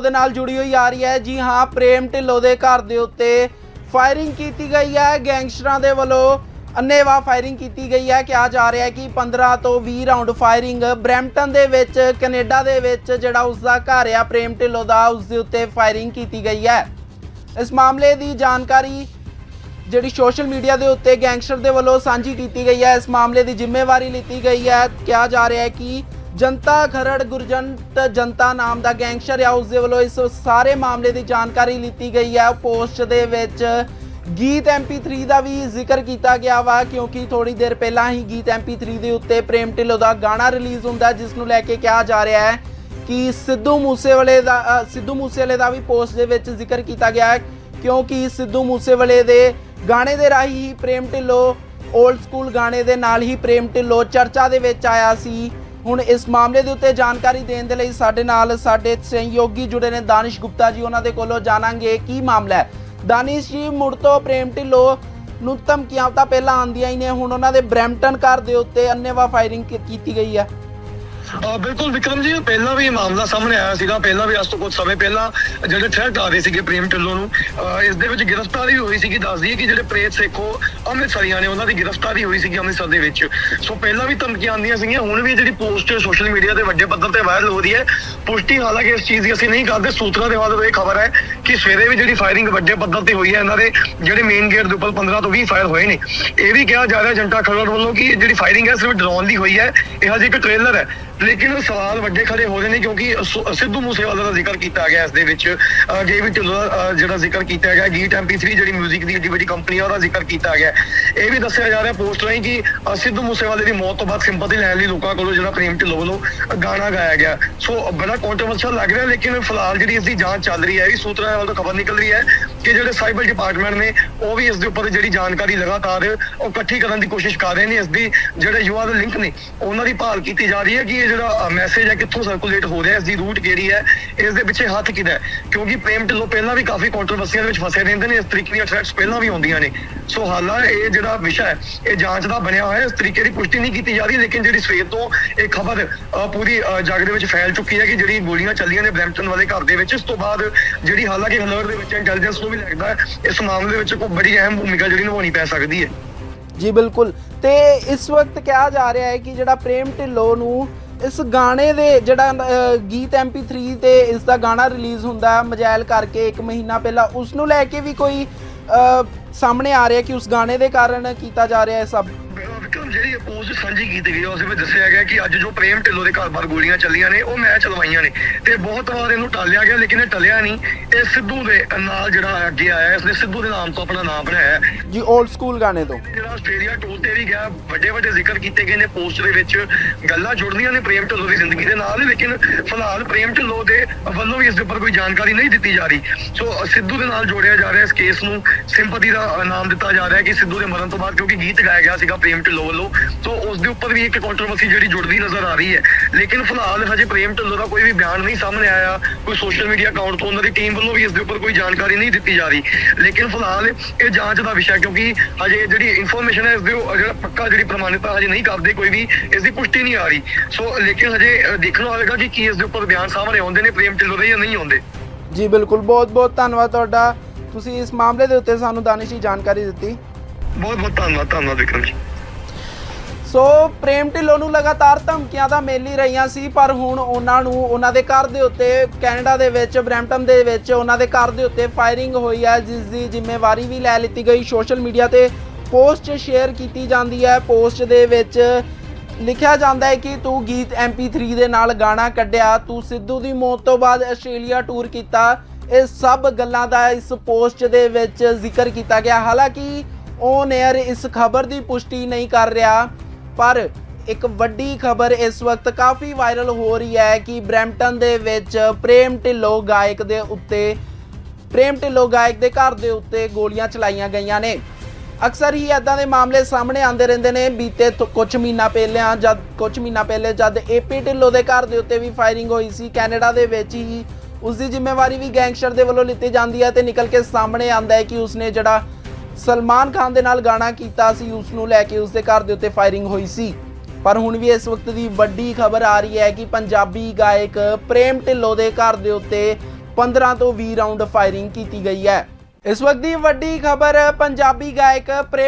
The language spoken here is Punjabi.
ਦੇ ਨਾਲ ਜੁੜੀ ਹੋਈ ਆ ਰਹੀ ਹੈ। ਜੀ ਹਾਂ, ਪ੍ਰੇਮ ਢਿੱਲੋਂ ਦੇ ਘਰ ਦੇ ਉੱਤੇ ਫਾਇਰਿੰਗ ਕੀਤੀ ਗਈ ਹੈ। ਗੈਂਗਸਟਰਾਂ ਦੇ ਵੱਲੋਂ ਅੰਨੇਵਾਹ ਫਾਇਰਿੰਗ ਕੀਤੀ ਗਈ ਹੈ। ਕਿਹਾ ਜਾ ਰਿਹਾ ਹੈ ਕਿ 15 ਤੋਂ 20 ਰਾਉਂਡ ਫਾਇਰਿੰਗ ਬਰੈਂਪਟਨ ਦੇ ਵਿੱਚ, ਕੈਨੇਡਾ ਦੇ ਵਿੱਚ ਜਿਹੜਾ ਉਸ ਦਾ ਘਰ ਆ, ਪ੍ਰੇਮ ਢਿੱਲੋਂ ਦਾ, ਉਸ ਦੇ ਉੱਤੇ ਫਾਇਰਿੰਗ ਕੀਤੀ ਗਈ ਹੈ। ਇਸ ਮਾਮਲੇ ਦੀ ਜਾਣਕਾਰੀ ਜਿਹੜੀ ਸੋਸ਼ਲ ਮੀਡੀਆ ਦੇ ਉੱਤੇ ਗੈਂਗਸਟਰ ਦੇ ਵੱਲੋਂ ਸਾਂਝੀ ਕੀਤੀ ਗਈ ਹੈ। ਇਸ ਮਾਮਲੇ ਦੀ ਜ਼ਿੰਮੇਵਾਰੀ ਲਿੱਤੀ ਗਈ ਹੈ। ਕਿਹਾ ਜਾ ਰਿਹਾ ਹੈ ਕਿ ਜਨਤਾ ਖਰੜ ਗੁਰਜੰਟ ਜਨਤਾ ਨਾਮ ਦਾ ਗੈਂਗਸਟਰ ਆ ਉਸ ਦੇ ਵੱਲੋਂ ਇਸ ਸਾਰੇ ਮਾਮਲੇ ਦੀ ਜਾਣਕਾਰੀ ਲਿੱਤੀ ਗਈ ਹੈ। ਪੋਸਟ ਦੇ ਵਿੱਚ ਗੀਤ MP3 ਦਾ ਵੀ ਜ਼ਿਕਰ ਕੀਤਾ ਗਿਆ ਵਾ, ਕਿਉਂਕਿ ਥੋੜੀ ਦੇਰ ਪਹਿਲਾਂ ਹੀ ਗੀਤ MP3 ਦੇ ਉੱਤੇ ਪ੍ਰੇਮ ਢਿੱਲੋਂ ਦਾ ਗਾਣਾ ਰਿਲੀਜ਼ ਹੁੰਦਾ, ਜਿਸ ਨੂੰ ਲੈ ਕੇ ਕਿਹਾ ਜਾ ਰਿਹਾ ਹੈ ਕਿ ਸਿੱਧੂ ਮੂਸੇਵਾਲੇ ਦਾ ਸਿੱਧੂ ਮੂਸੇਵਾਲੇ ਦਾ ਵੀ ਪੋਸਟ ਦੇ ਵਿੱਚ ਜ਼ਿਕਰ ਕੀਤਾ ਗਿਆ ਹੈ, ਕਿਉਂਕਿ ਸਿੱਧੂ ਮੂਸੇਵਾਲੇ ਦੇ ਗਾਣੇ ਦੇ ਰਾਹੀਂ ਹੀ ਪ੍ਰੇਮ ਢਿੱਲੋਂ 올ਡ ਸਕੂਲ ਗਾਣੇ ਦੇ ਨਾਲ ਹੀ ਪ੍ਰੇਮ ਢਿੱਲੋਂ ਚਰਚਾ ਦੇ ਵਿੱਚ ਆਇਆ ਸੀ। ਹੁਣ ਇਸ ਮਾਮਲੇ ਦੇ ਉੱਤੇ ਜਾਣਕਾਰੀ ਦੇਣ ਦੇ ਲਈ ਸਾਡੇ ਨਾਲ ਸਾਡੇ ਸਹਿਯੋਗੀ ਜੁੜੇ ਨੇ ਦਾਨਿਸ਼ ਗੁਪਤਾ ਜੀ, ਉਹਨਾਂ ਦੇ ਕੋਲੋਂ ਜਾਣਾਂਗੇ ਕੀ ਮਾਮਲਾ ਹੈ। ਦਾਨਿਸ਼ ਜੀ, ਮੁੜ ਤੋਂ ਪ੍ਰੇਮ ਢਿੱਲੋਂ ਨੂੰ ਧਮਕੀਆਂ ਤਾਂ ਪਹਿਲਾਂ ਆਉਂਦੀਆਂ ਹੀ ਨੇ, ਹੁਣ ਉਹਨਾਂ ਦੇ ਬ੍ਰੈਂਪਟਨ ਘਰ ਦੇ ਉੱਤੇ ਅੰਨੇਵਾਹ ਫਾਇਰਿੰਗ ਕੀਤੀ ਗਈ ਹੈ। ਬਿਲਕੁਲ ਵਿਕਰਮ ਜੀ, ਪਹਿਲਾਂ ਵੀ ਮਾਮਲਾ ਸਾਹਮਣੇ ਆਇਆ ਸੀਗਾ, ਪਹਿਲਾਂ ਵੀ ਅੱਜ ਤੋਂ ਕੁਝ ਸਮੇਂ ਪਹਿਲਾਂ ਜਿਹੜੇ ਥ੍ਰੈਟ ਆ ਰਹੇ ਸੀਗੇ ਪ੍ਰੇਮ ਢਿੱਲੋਂ ਨੂੰ, ਅਹ ਇਸ ਦੇ ਵਿੱਚ ਗ੍ਰਿਫਤਾਰੀ ਹੋਈ ਸੀਗੀ ਦੱਸਦੀ ਹੈ ਕਿ ਜਿਹੜੇ ਪ੍ਰੇਤ ਸੇਖੋ ਅੰਮ੍ਰਿਤਸਰੀਆਂ ਨੇ, ਉਹਨਾਂ ਦੀ ਗ੍ਰਿਫਤਾਰੀ ਹੋਈ ਸੀਗੀ ਅੰਮ੍ਰਿਤਸਰ ਦੇ ਵਿੱਚ। ਸੋ ਪਹਿਲਾਂ ਵੀ ਧਮਕੀਆਂ ਆਉਂਦੀਆਂ ਸੀਗੀਆਂ, ਹੁਣ ਵੀ ਜਿਹੜੀ ਪੋਸਟ ਸੋਸ਼ਲ ਮੀਡੀਆ ਤੇ ਵੱਡੇ ਪੱਧਰ ਤੇ ਵਾਇਰਲ ਹੋ ਰਹੀ ਹੈ, ਪੁਸ਼ਟੀ ਹਾਲਾਂਕਿ ਇਸ ਚੀਜ਼ ਦੀ ਅਸੀਂ ਨਹੀਂ ਕਰਦੇ, ਸੂਤਰਾਂ ਦੇ ਹਵਾਲੇ ਇਹ ਖਬਰ ਹੈ ਕਿ ਸਵੇਰੇ ਵੀ ਜਿਹੜੀ ਫਾਇਰਿੰਗ ਵੱਡੇ ਪੱਧਰ ਤੇ ਹੋਈ ਹੈ, ਇਹਨਾਂ ਦੇ ਜਿਹੜੇ ਮੇਨ ਗੇਟ ਦੇ ਉੱਪਰ 15 ਤੋਂ 20 ਫਾਇਰ ਹੋਏ ਨੇ। ਇਹ ਵੀ ਕਿਹਾ ਜਾ ਰਿਹਾ ਜਨਤਾ ਖਰੜ ਵੱਲੋਂ ਕਿ ਜਿਹੜੀ ਫਾਇਰਿੰਗ ਹੈ, ਸਿਰਫ ਡਰੋਨ ਦੀ ਹੋਈ ਹੈ। ਇਹ ਹਜੇ ਇੱਕ ਟ੍ਰੇਲਰ ਹੈ। ਲੇਕਿਨ ਸਵਾਲ ਵੱਡੇ ਖੜੇ ਹੋ ਰਹੇ ਨੇ ਕਿਉਂਕਿ ਸਿੱਧੂ ਮੂਸੇਵਾਲਾ ਦਾ ਜ਼ਿਕਰ ਕੀਤਾ ਗਿਆ ਇਸ ਦੇ ਵਿੱਚ। ਅਹ ਡੇਵਿਡ ਢਿੱਲੋਂ ਦਾ ਜਿਹੜਾ ਜ਼ਿਕਰ ਕੀਤਾ ਗਿਆ ਗੀਟ MP3 ਜਿਹੜੀ 뮤직 ਦੀ ਏਡੀ ਵੱਡੀ ਕੰਪਨੀ ਆ ਉਹਦਾ ਜ਼ਿਕਰ ਕੀਤਾ ਗਿਆ। ਇਹ ਵੀ ਦੱਸਿਆ ਜਾ ਰਿਹਾ ਪੋਸਟ ਰਾਹੀਂ ਕਿ ਸਿੱਧੂ ਮੂਸੇਵਾਲੇ ਦੀ ਮੌਤ ਤੋਂ ਬਾਅਦ ਸਿੰਪਥੀ ਲੈਣ ਲਈ ਲੋਕਾਂ ਕੋਲੋਂ ਜਿਹੜਾ ਪ੍ਰੇਮ ਢਿੱਲੋਂ ਵੱਲੋਂ ਗਾਣਾ ਗਾਇਆ ਗਿਆ। ਸੋ ਬੜਾ ਕੰਟਰੋਵਰਸ਼ਲ ਲੱਗ ਰਿਹਾ, ਲੇਕਿਨ ਫਿਲਹਾਲ ਜਿਹੜੀ ਇਸ ਦੀ ਜਾਂਚ ਚੱਲ ਰਹੀ ਹੈ, ਇਹ ਵੀ ਸੂਤਰਾਂ ਵੱਲੋਂ ਖਬਰ ਨਿਕਲ ਰਹੀ ਹੈ। ਕਿ ਜਿਹੜੇ ਸਾਈਬਰ ਡਿਪਾਰਟਮੈਂਟ ਨੇ ਉਹ ਵੀ ਇਸ ਦੇ ਉੱਪਰ ਜਿਹੜੀ ਜਾਣਕਾਰੀ ਲਗਾਤਾਰ ਉਹ ਇਕੱਠੀ ਕਰਨ ਦੀ ਕੋਸ਼ਿਸ਼ ਕਰ ਰਹੇ ਨੇ ਇਸ ਦੀ ਜਿਹੜੇ ਯੁਵਾ ਦੇ ਲਿੰਕ ਨੇ ਉਹਨਾਂ ਦੀ ਭਾਲ ਕੀਤੀ ਜਾ ਰਹੀ ਹੈ ਕਿ ਇਹ ਜਿਹੜਾ ਮੈਸੇਜ ਹੈ ਕਿੱਥੋਂ ਸਰਕੂਲੇਟ ਹੋ ਰਿਹਾ ਇਸ ਦੀ ਰੂਟ ਕਿਹੜੀ ਹੈ ਇਸ ਦੇ ਪਿੱਛੇ ਹੱਥ ਕਿਹਦਾ ਹੈ? ਕਿਉਂਕਿ ਪ੍ਰੇਮ ਢਿੱਲੋਂ ਪਹਿਲਾਂ ਵੀ ਕਾਫੀ ਕੰਟਰੋਵਰਸੀਆਂ ਦੇ ਵਿੱਚ ਫਸੇ ਰਹਿੰਦੇ ਨੇ ਇਸ ਤਰੀਕੇ ਦੀਆਂ ਥ੍ਰੈਟਸ ਪਹਿਲਾਂ ਵੀ ਆਉਂਦੀਆਂ ਨੇ। ਸੋ ਹਾਲਾਂ ਇਹ ਜਿਹੜਾ ਵਿਸ਼ਾ ਹੈ ਇਹ ਜਾਂਚ ਦਾ ਬਣਿਆ ਹੋਇਆ ਹੈ ਇਸ ਤਰੀਕੇ ਦੀ ਪੁਸ਼ਟੀ ਨਹੀਂ ਕੀਤੀ ਜਾ ਰਹੀ ਲੇਕਿਨ ਜਿਹੜੀ ਸਵੇਰ ਤੋਂ ਇਹ ਖਬਰ ਪੂਰੀ ਅ, ਜੱਗ ਦੇ ਵਿੱਚ ਫੈਲ ਚੁੱਕੀ ਹੈ ਕਿ ਜਿਹੜੀ ਗੋਲੀਆਂ ਚੱਲੀਆਂ ਨੇ ਬ੍ਰੈਂਪਟਨ ਵਾਲੇ ਘਰ ਦੇ ਵਿੱਚ ਇਸ ਤੋਂ ਬਾਅਦ ਜਿਹੜੀ ਹਾਲਾਂਕਿ ਹਲਰ ਦੇ ਵਿੱਚ ਇੰਟੈਲੀਜੈਂਸ ਨੂੰ ਵੀ ਲੱਗਦਾ ਇਸ ਮਾਮਲੇ ਵਿੱਚ ਕੋਈ ਬੜੀ ਅਹਿਮ ਭੂਮਿਕਾ ਜਿਹੜੀ ਨਿਭਾਉਣੀ ਪੈ ਸਕਦੀ ਹੈ। ਜੀ ਬਿਲਕੁਲ। ਤੇ ਇਸ ਵਕਤ ਕਿਹਾ ਜਾ ਰਿਹਾ ਹੈ ਕਿ ਜਿਹੜਾ ਪ੍ਰੇਮ ਢਿੱਲੋਂ ਨੂੰ ਇਸ ਗਾਣੇ ਦੇ ਜਿਹੜਾ ਅਹ, ਗੀਤ MP3 ਤੇ ਇਸ ਦਾ ਗਾਣਾ ਰਿਲੀਜ਼ ਹੁੰਦਾ ਹੈ ਮਜੈਲ ਕਰਕੇ ਇੱਕ ਮਹੀਨਾ ਪਹਿਲਾਂ ਉਸ ਨੂੰ ਲੈ ਕੇ ਵੀ ਕੋਈ ਅਹ, ਸਾਹਮਣੇ ਆ ਰਿਹਾ ਕਿ ਉਸ ਗਾਣੇ ਦੇ ਕਾਰਨ ਕੀਤਾ ਜਾ ਰਿਹਾ ਹੈ ਸਭ। ਜਿਹੜੀ ਪੋਸਟ ਸਾਂਝੀ ਕੀਤੀ ਗਈ ਉਸ ਵਿੱਚ ਦੱਸਿਆ ਗਿਆ ਕਿ ਅੱਜ ਜੋ ਪ੍ਰੇਮ ਢਿੱਲੋਂ ਦੇ ਘਰ ਬਾਰ ਗੋਲੀਆਂ ਚੱਲੀਆਂ ਨੇ ਉਹ ਮੈਂ ਚਲਵਾਈਆਂ ਨੇ ਤੇ ਬਹੁਤ ਵਾਰ ਇਹਨੂੰ ਟਾਲਿਆ ਗਿਆ ਲੇਕਿਨ ਇਹ ਟਲਿਆ ਨਹੀਂ। ਇਹ ਸਿੱਧੂ ਦੇ ਨਾਲ ਜਿਹੜਾ ਅੱਗੇ ਆਇਆ ਇਸਨੇ ਸਿੱਧੂ ਦੇ ਨਾਮ ਤੋਂ ਆਪਣਾ ਨਾਮ ਬਣਾਇਆ। ਜੀ 올ਡ ਸਕੂਲ ਗਾਣੇ ਤੋਂ। ਜਿਹੜਾ ਆਸਟ੍ਰੇਲੀਆ ਟੂਰ ਤੇ ਵੀ ਗਿਆ ਵੱਡੇ ਵੱਡੇ ਜ਼ਿਕਰ ਕੀਤੇ ਗਏ ਨੇ ਪੋਸਟ ਦੇ ਵਿੱਚ ਗੱਲਾਂ ਜੁੜਦੀਆਂ ਨੇ ਪ੍ਰੇਮ ਢਿੱਲੋਂ ਦੀ ਜ਼ਿੰਦਗੀ ਦੇ ਨਾਲ ਲੇਕਿਨ ਫਿਲਹਾਲ ਪ੍ਰੇਮ ਢਿੱਲੋਂ ਦੇ ਵੱਲੋਂ ਵੀ ਇਸ ਦੇ ਉੱਪਰ ਕੋਈ ਜਾਣਕਾਰੀ ਨਹੀਂ ਦਿੱਤੀ ਜਾ ਰਹੀ। ਸੋ ਸਿੱਧੂ ਦੇ ਨਾਲ ਜੋੜਿਆ ਜਾ ਰਿਹਾ ਇਸ ਕੇਸ ਨੂੰ ਸਿੰਪਥੀ ਦਾ ਨਾਮ ਦਿੱਤਾ ਜਾ ਰਿਹਾ ਕਿ ਸਿੱਧੂ ਦੇ ਮਰਨ ਤੋਂ ਬਾਅਦ ਕਿਉਂਕਿ ਗੀਤ ਗਾਇਆ ਗਿਆ ਸੀਗਾ ਪ੍ਰੇਮ ਢਿੱਲੋਂ ਵੱਲੋਂ ਸੋ ਉਸ ਦੇ ਉੱਪਰ ਵੀ ਇੱਕ ਕੰਟਰੋਵਰਸੀ ਜਿਹੜੀ ਜੁੜਦੀ ਨਜ਼ਰ ਆ ਰਹੀ ਹੈ। ਲੇਕਿਨ ਫਿਲਹਾਲ ਹਜੇ ਪ੍ਰੇਮ ਢਿੱਲੋਂ ਦਾ ਕੋਈ ਵੀ ਬਿਆਨ ਨਹੀਂ ਸਾਹਮਣੇ ਆਇਆ। ਕੋਈ ਸੋਸ਼ਲ ਮੀਡੀਆ ਅਕਾਊਂਟ ਤੋਂ ਉਹਨਾਂ ਦੀ ਟੀਮ ਵੱਲੋਂ ਵੀ ਇਸ ਦੇ ਉੱਪਰ ਕੋਈ ਜਾਣਕਾਰੀ ਨਹੀਂ ਦਿੱਤੀ ਜਾ ਰਹੀ। ਲੇਕਿਨ ਫਿਲਹਾਲ ਇਹ ਜਾਂਚ ਦਾ ਵਿਸ਼ਾ ਕਿਉਂਕਿ ਹਜੇ ਜਿਹੜੀ ਇਨਫੋਰਮੇਸ਼ਨ ਹੈ ਇਸ ਦੇ ਜਿਹੜਾ ਪੱਕਾ ਜਿਹੜੀ ਪ੍ਰਮਾਣਿਕਤਾ ਹਜੇ ਨਹੀਂ ਕਰਦੇ ਕੋਈ ਵੀ ਇਸ ਦੀ ਪੁਸ਼ਟੀ ਨਹੀਂ ਆ ਰਹੀ। ਸੋ ਲੇਕਿਨ ਹਜੇ ਦੇਖਣਾ ਹੋਵੇਗਾ ਕਿ ਕੀ ਇਸ ਦੇ ਉੱਪਰ ਬਿਆਨ ਸਾਹਮਣੇ ਆਉਂਦੇ ਨੇ ਪ੍ਰੇਮ ਢਿੱਲੋਂ ਦੇ ਜਾਂ ਨਹੀਂ ਆਉਂਦੇ। ਜੀ ਬਿਲਕੁਲ। ਬਹੁਤ ਬਹੁਤ ਧੰਨਵਾਦ ਤੁਹਾਡਾ। ਤੁਸੀਂ ਇਸ ਮਾਮਲੇ ਦੇ ਉੱਤੇ ਸਾਨੂੰ ਦਾਨਿਸ਼ੀ ਜਾਣਕਾਰੀ ਦਿੱਤੀ। ਬਹੁਤ ਬਹੁਤ ਧੰਨਵਾਦ ਧੰਨਵਾਦ ਵਿਕਰਮ ਜੀ। ਸੋ ਪ੍ਰੇਮ ਢਿੱਲੋਂ ਨੂੰ ਲਗਾਤਾਰ ਧਮਕੀਆਂ ਤਾਂ ਮਿਲ ਹੀ ਰਹੀਆਂ ਸੀ, ਪਰ ਹੁਣ ਉਹਨਾਂ ਨੂੰ ਉਹਨਾਂ ਦੇ ਘਰ ਦੇ ਉੱਤੇ, ਕੈਨੇਡਾ ਦੇ ਵਿੱਚ, ਬ੍ਰੈਂਪਟਨ ਦੇ ਵਿੱਚ ਉਹਨਾਂ ਦੇ ਘਰ ਦੇ ਉੱਤੇ ਫਾਇਰਿੰਗ ਹੋਈ ਹੈ, ਜਿਸ ਦੀ ਜ਼ਿੰਮੇਵਾਰੀ ਵੀ ਲੈ ਲਿੱਤੀ ਗਈ। ਸੋਸ਼ਲ ਮੀਡੀਆ ਤੇ ਪੋਸਟ ਸ਼ੇਅਰ ਕੀਤੀ ਜਾਂਦੀ ਹੈ। ਪੋਸਟ ਦੇ ਵਿੱਚ ਲਿਖਿਆ ਜਾਂਦਾ ਹੈ ਕਿ ਤੂੰ ਗੀਤ MP3 ਦੇ ਨਾਲ ਗਾਣਾ ਕੱਢਿਆ, ਤੂੰ ਸਿੱਧੂ ਦੀ ਮੌਤ ਤੋਂ ਬਾਅਦ ਆਸਟ੍ਰੇਲੀਆ ਟੂਰ ਕੀਤਾ। ਇਹ ਸਭ ਗੱਲਾਂ ਦਾ ਇਸ ਪੋਸਟ ਦੇ ਵਿੱਚ ਜ਼ਿਕਰ ਕੀਤਾ ਗਿਆ। ਹਾਲਾਂਕਿ ਔਨ 에ਅਰ ਇਸ ਖਬਰ ਦੀ ਪੁਸ਼ਟੀ ਨਹੀਂ ਕਰ ਰਿਹਾ। ਪਰ ਇੱਕ ਵੱਡੀ ਖਬਰ ਇਸ ਵਕਤ ਕਾਫੀ ਵਾਇਰਲ ਹੋ ਰਹੀ ਹੈ ਕਿ ਬ੍ਰੈਂਪਟਨ ਦੇ ਵਿੱਚ ਪ੍ਰੇਮ ਢਿੱਲੋਂ ਗਾਇਕ ਦੇ ਉੱਤੇ, ਪ੍ਰੇਮ ਢਿੱਲੋਂ ਗਾਇਕ ਦੇ ਘਰ ਦੇ ਉੱਤੇ ਗੋਲੀਆਂ ਚਲਾਈਆਂ ਗਈਆਂ ਨੇ। ਅਕਸਰ ਹੀ ਇਦਾਂ ਦੇ ਮਾਮਲੇ ਸਾਹਮਣੇ ਆਉਂਦੇ ਰਹਿੰਦੇ ਨੇ। ਬੀਤੇ ਤੋਂ ਕੁਝ ਮਹੀਨਾ ਪਹਿਲਾਂ ਜਦ ਕੁਝ ਮਹੀਨਾ ਪਹਿਲੇ ਜਦ ਏਪੀ ਢਿੱਲੋਂ ਦੇ ਘਰ ਦੇ ਉੱਤੇ ਵੀ ਫਾਇਰਿੰਗ ਹੋਈ ਸੀ, ਕੈਨੇਡਾ ਦੇ ਵਿੱਚ ਹੀ ਉਸ ਦੀ ਜ਼ਿੰਮੇਵਾਰੀ ਵੀ ਗੈਂਗਸਟਰ ਦੇ ਵੱਲੋਂ ਲਿੱਤੀ ਜਾਂਦੀ ਹੈ ਤੇ ਨਿਕਲ ਕੇ ਸਾਹਮਣੇ ਆਉਂਦਾ ਹੈ ਕਿ ਉਸਨੇ ਜਿਹੜਾ ਸਲਮਾਨ ਖਾਨ ਦੇ ਨਾਲ ਗਾਣਾ ਕੀਤਾ ਸੀ ਉਸ ਨੂੰ ਲੈ ਕੇ ਉਸ ਦੇ ਘਰ ਦੇ ਉੱਤੇ ਫਾਇਰਿੰਗ ਹੋਈ ਸੀ। ਪਰ ਹੁਣ ਵੀ ਇਸ ਵਕਤ ਦੀ ਵੱਡੀ ਖਬਰ ਆ ਰਹੀ ਹੈ ਕਿ ਪੰਜਾਬੀ ਗਾਇਕ ਪ੍ਰੇਮ ਢਿੱਲੋਂ ਦੇ ਘਰ ਦੇ ਉੱਤੇ 15 ਤੋਂ 20 ਰਾਉਂਡ ਫਾਇਰਿੰਗ ਕੀਤੀ ਗਈ ਹੈ। ਇਸ ਵਕਤ ਦੀ ਵੱਡੀ ਖਬਰ, ਪੰਜਾਬੀ ਗਾਇਕ ਪ੍ਰੇਮ